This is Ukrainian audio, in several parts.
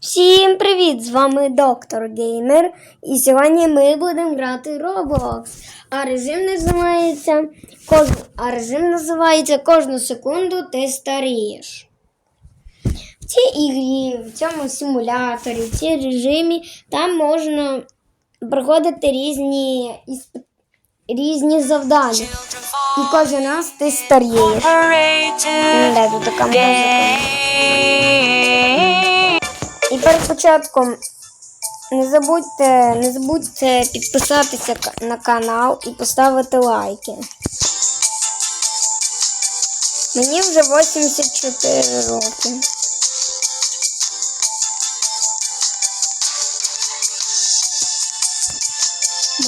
Всім привіт! З вами доктор Геймер. І сьогодні ми будемо грати Roblox. А режим називається кож... а режим називається кожну секунду ти старієш. В цій ігрі, в цьому симуляторі, в цій режимі там можна проходити різні різні завдання. І кожен раз ти старієш. Тут така музика? І перед початком не забудьте, не забудьте підписатися на канал і поставити лайки. Мені вже 84 роки.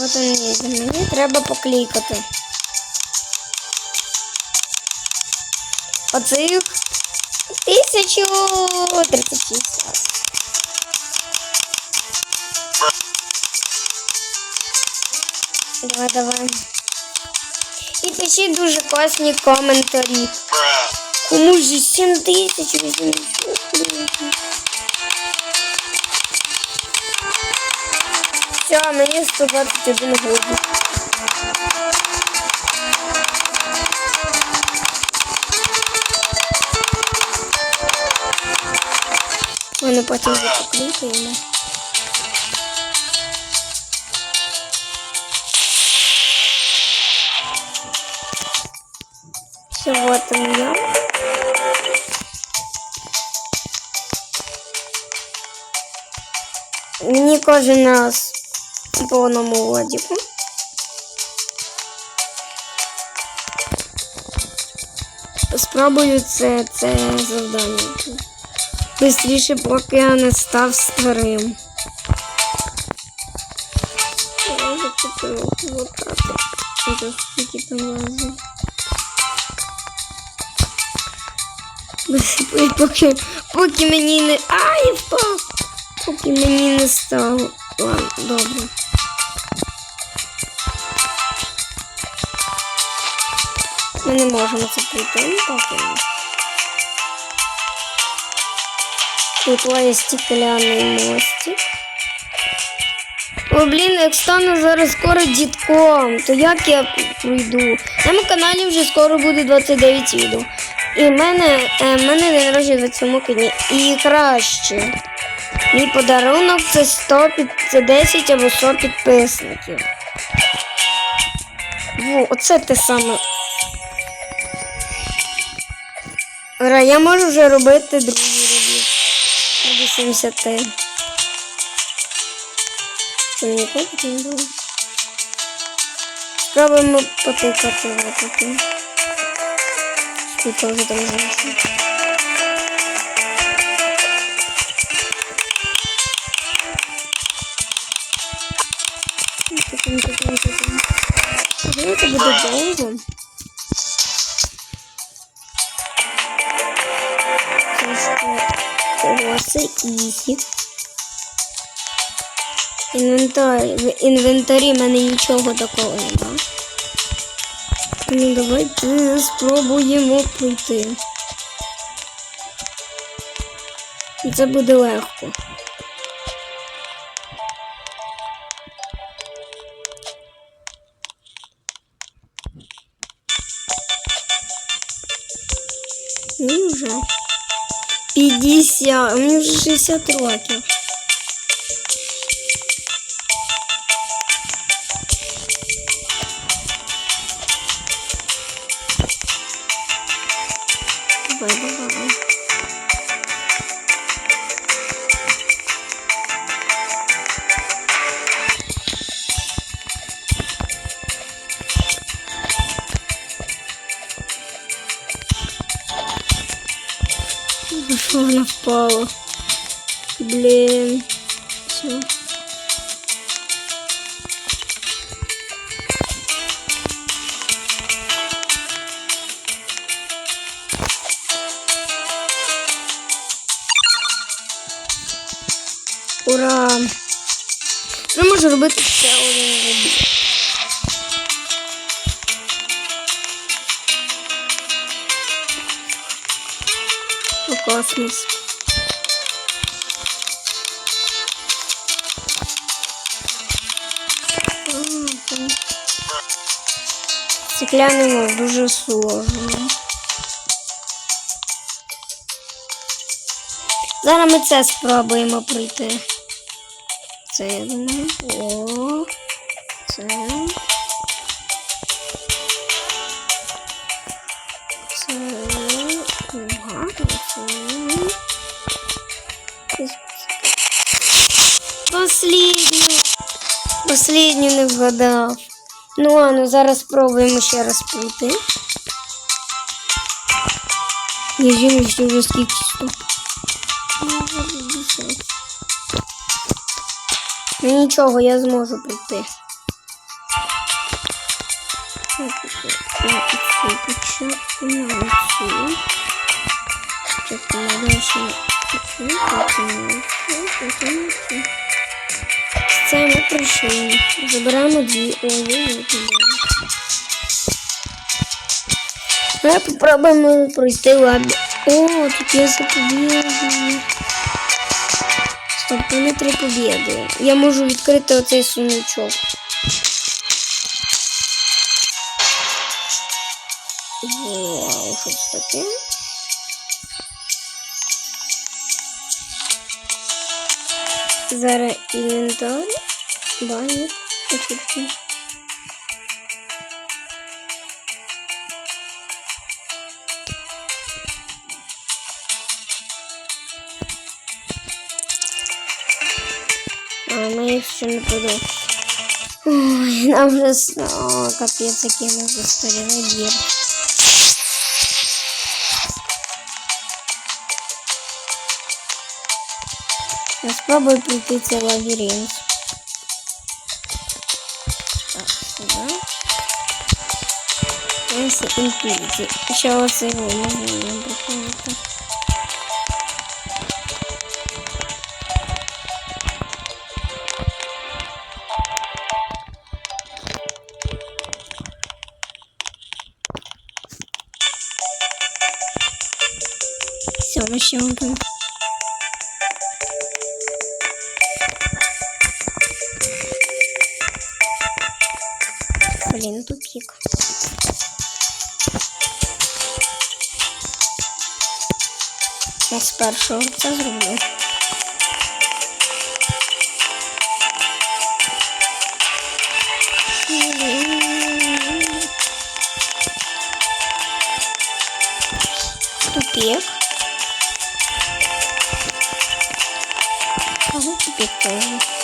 Вот он їде. Мені треба поклікати. Оцих 1036. Давай, давай. І пишіть дуже класні коментарі. Кому ж 7800? Все, мені 121 годин. Вони потім поклікаємо. Все, вот он я. Мені кожен раз по одному лодіку. Спробую це, це завдання. Бистріше, поки я не став старим. Я вже купив лопату. Це скільки там. Поки, поки мені не. Ай, впав! Поки мені не стало. Ладно, добре. Ми не можемо це прийти, поки. Тут є стекляний мостик. О, блін, як стану зараз скоро дітком, то як я пройду? На моєму каналі вже скоро буде 29 відео. І в мене, е, в мене день народження 27 квітня. І краще. Мій подарунок це 100, під- це 10 або 100 підписників. Во, оце те саме. Ра, я можу вже робити другий ревіт. До 70. Це мені копить не було. Спробуємо потикати Тикаємо, тикаємо, тикаємо. Можливо, це буде довго. Це що? Ого, це ісі. Інвентар. В інвентарі мене нічого такого нема. Ну давайте спробуємо пройти. Це буде легко. Ну вже. 50, мені вже 60 років. Що вона впала? Блін. Все. Ура! Ну, можу робити ще один робіт. космос. Стекляному дуже сложно. Зараз ми це спробуємо пройти. Це я думаю. О, це. Последню не вгадав. Ну ладно, зараз спробуємо ще раз пройти. Я жінка що вже скільки стоп. Ну нічого, я зможу прийти. Так, на цю початку, на цю. Спочатку на дальше на цю, потім на цю, потім на цю. Це ми пройшли. Забираємо дві ой, Давай попробуємо пройти лабі. О, тут є запобіження. Стоп, у мене три побіди. Я можу відкрити оцей сундучок. Вау, що це таке? Зараз інвентар. Банер. Покупки. А, ми їх ще не подали. Ой, нам вже с- О, капець, який ми застарілий дір. Я спробую пройти цей лабіринт. Ось інфініті. Ще оце його можна нам приходити. Все, ще один. Тупик. Я з першого це зроблю. Тупик. Ага, тупик тоже.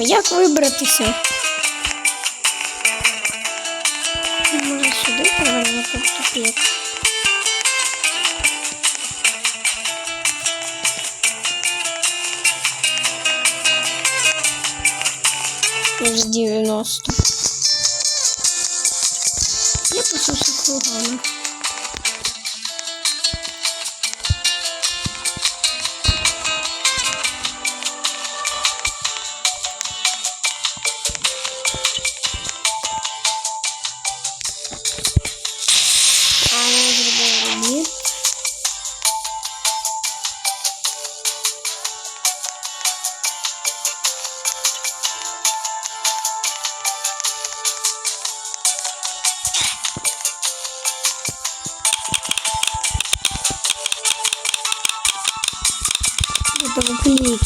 Як вибратися? Може сюди повернути тупик. Із 90. Я пошився кругами.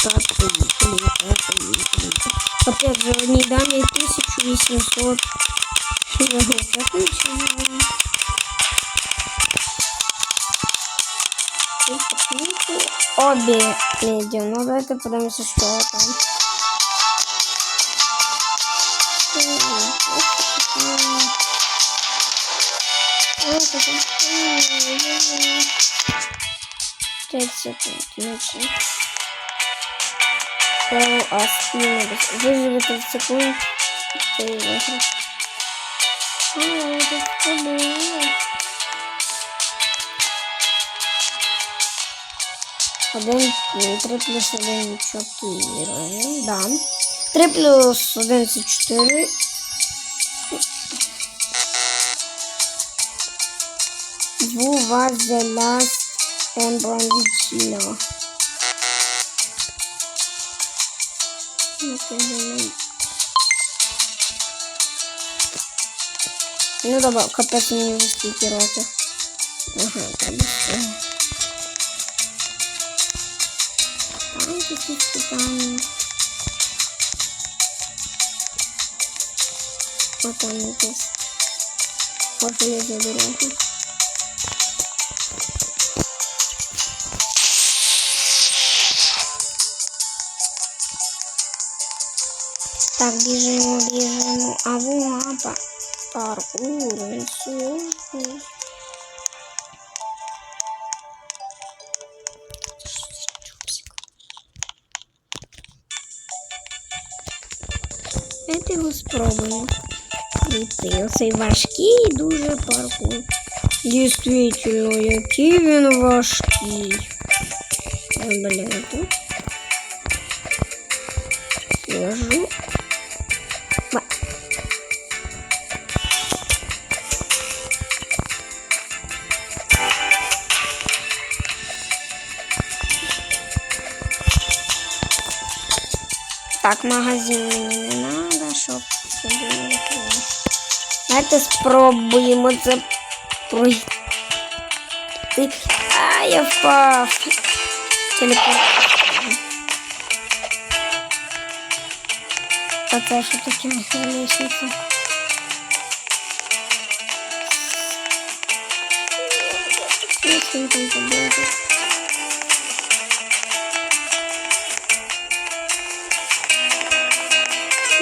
Буду клікати, клікати, клікати. Капець, вже в одній дамі 1800. Що за гру? Закінчено. Обі медіа. Ну, давайте подивимося, що там. Пять секунд. Начали. Право Аспина. Выживи 30 секунд. Ты выиграешь. А, это что было? Один, ні, три плюс один, чотири. Да. Три плюс один це чотири. Вувазеляс Он бандитчина. Ну добре, капець мені років. Ага, треба все. Там якісь питання. А там якісь. Може я за Так, біжимо, біжимо. А вона паркур, супер. Давайте його спробуємо. Прийти. Оцей важкий дуже паркур. Дійсно, який він важкий. Заболяю тут. Ложу. Магазин мені не надо, щоб окей. Давайте спробуємо це пройти. А, я впав. Телепорт. А що таке лісниця?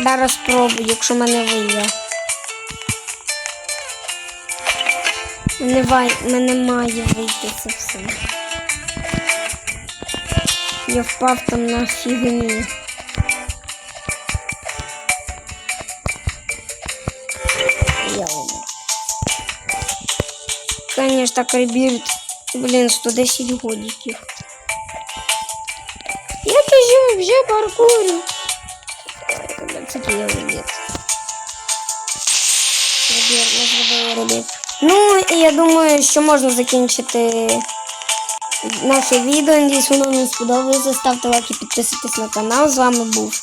Зараз спробую, якщо мене вийде. Мене, вай... мене має вийти це все. Я впав там на фігні. Я умер. Конечно, крибірт. Блін, 110 годиків. Я біжу, вже паркурю. Це я ребят. Ребят, я зробила ребят. Ну, і я думаю, що можна закінчити наше відео. Надіюсь, воно вам сподобалося. Ставте лайки, підписуйтесь на канал. З вами був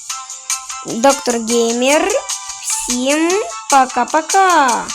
доктор Геймер. Всім пока-пока!